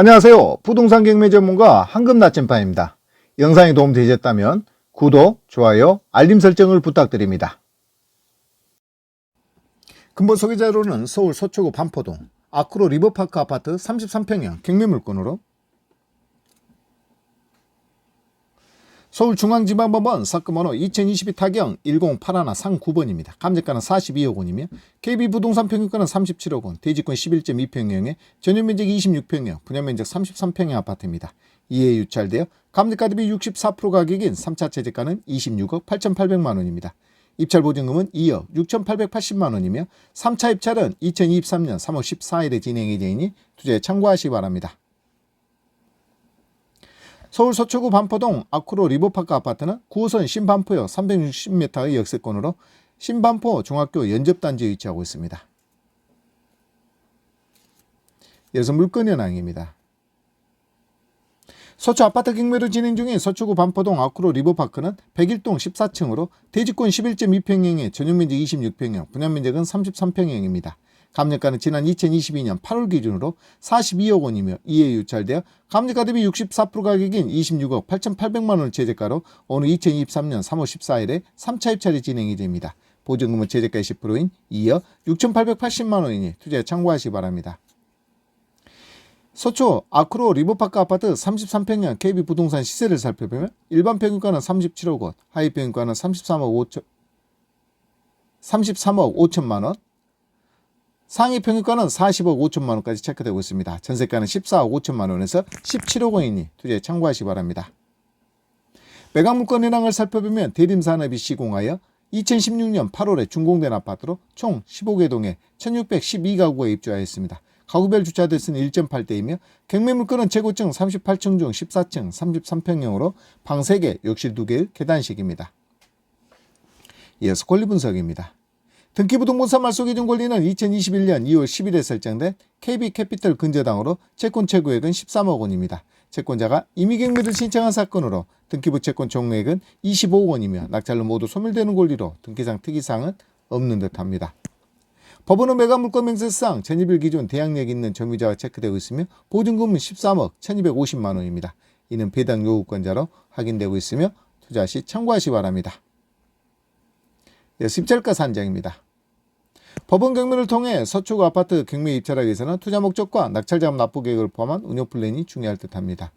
안녕하세요. 부동산 경매 전문가 황금 나침반입니다. 영상이 도움되셨다면 구독, 좋아요, 알림 설정을 부탁드립니다. 근본 소개자료는 서울 서초구 반포동 아크로 리버파크 아파트 33평형 경매 물건으로 서울중앙지방법원 사건번호 2022 타경 1081상 9번입니다. 감정가는 42억 원이며 KB부동산 평균가는 37억 원, 대지권 11.2평형에 전용면적 26평형, 분양면적 33평형 아파트입니다. 이에 유찰되어 감정가 대비 64% 가격인 3차 최저가는 26억 8,800만 원입니다. 입찰 보증금은 2억 6,880만 원이며 3차 입찰은 2023년 3월 14일에 진행이 되니 투자에 참고하시기 바랍니다. 서울 서초구 반포동 아쿠로 리버파크 아파트는 9호선 신반포역 360m의 역세권으로 신반포 중학교 연접단지에 위치하고 있습니다. 이어서 물건 현황입니다. 서초 아파트 경매로 진행 중인 서초구 반포동 아쿠로 리버파크는 101동 14층으로 대지권 11.2평형에 전용면적 26평형, 분양면적은 33평형입니다. 감정가는 지난 2022년 8월 기준으로 42억 원이며 이에 유찰되어 감정가 대비 64% 가격인 26억 8,800만 원을 최저가로 오늘 2023년 3월 14일에 3차 입찰이 진행이 됩니다. 보증금은 최저가 10%인 2억 6,880만 원이니 투자에 참고하시기 바랍니다. 서초 아크로 리버파크 아파트 33평형 KB 부동산 시세를 살펴보면 일반 평균가는 37억 원, 하위 평균가는 33억 5천 33억 5천만 원, 상위 평균가는 40억 5천만 원까지 체크되고 있습니다. 전세가는 14억 5천만 원에서 17억 원이니 투자에 참고하시기 바랍니다. 매각 물건 현황을 살펴보면 대림산업이 시공하여 2016년 8월에 준공된 아파트로 총 15개 동에 1612가구가 입주하였습니다. 가구별 주차 대수는 1.8대이며 경매 물건은 최고층 38층 중 14층 33평형으로 방 3개, 욕실 2개의 계단식입니다. 이어서 권리 분석입니다. 등기부등본사 말소기준 권리는 2021년 2월 10일에 설정된 KB캐피털 근저당으로 채권 최고액은 13억 원입니다. 채권자가 임의경매를 신청한 사건으로 등기부 채권 총액은 25억 원이며 낙찰로 모두 소멸되는 권리로 등기상 특이사항은 없는 듯합니다. 법원은 매각 물건 명세상 전입일 기준 대항력 있는 점유자가 체크되고 있으며 보증금은 13억 1250만 원입니다. 이는 배당 요구권자로 확인되고 있으며 투자 시 참고하시 기 바랍니다. 이어서 입찰가 산정입니다. 법원 경매를 통해 서초구 아파트 경매 입찰하기 위해서는 투자 목적과 낙찰자금 납부 계획을 포함한 운영 플랜이 중요할 듯합니다.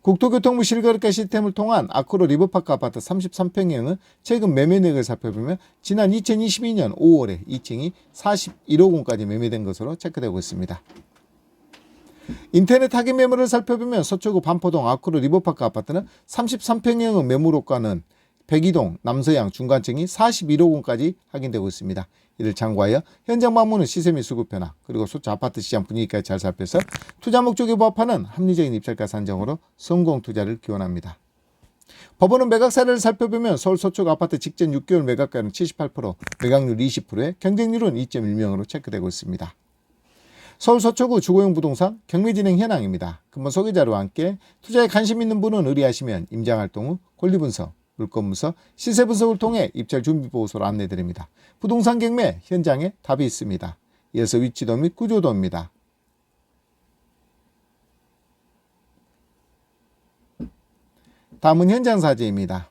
국토교통부 실거래가 시스템을 통한 아크로 리버파크 아파트 33평형은 최근 매매 내역을 살펴보면 지난 2022년 5월에 2층이 41억 원까지 매매된 것으로 체크되고 있습니다. 인터넷 하객 매물을 살펴보면 서초구 반포동 아크로 리버파크 아파트는 33평형의 매물호가는 102동 남서양 중간층이 41억 원까지 확인되고 있습니다. 이를 참고하여 현장 방문은 시세 및 수급 변화 그리고 소차 아파트 시장 분위기까지 잘 살펴서 투자 목적에 부합하는 합리적인 입찰가 산정으로 성공 투자를 기원합니다. 법원은 매각 사례를 살펴보면 서울 서초구 아파트 직전 6개월 매각가는 78%, 매각률 20%에 경쟁률은 2.1명으로 체크되고 있습니다. 서울 서초구 주거용 부동산 경매 진행 현황입니다. 근본 소개자료와 함께 투자에 관심 있는 분은 의뢰하시면 임장 활동 후 권리 분석, 물건 분석, 시세 분석을 통해 입찰 준비 보고서를 안내드립니다. 부동산 경매 현장에 답이 있습니다. 이어서 위치도 및 구조도입니다. 다음은 현장 사진입니다.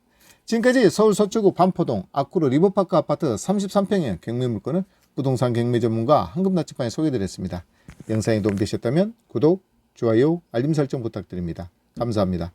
지금까지 서울 서초구 반포동 아쿠르 리버파크 아파트 33평의 경매 물건을 부동산 경매 전문가 황금나치판에 소개드렸습니다. 영상이 도움되셨다면 구독, 좋아요, 알림 설정 부탁드립니다. 감사합니다.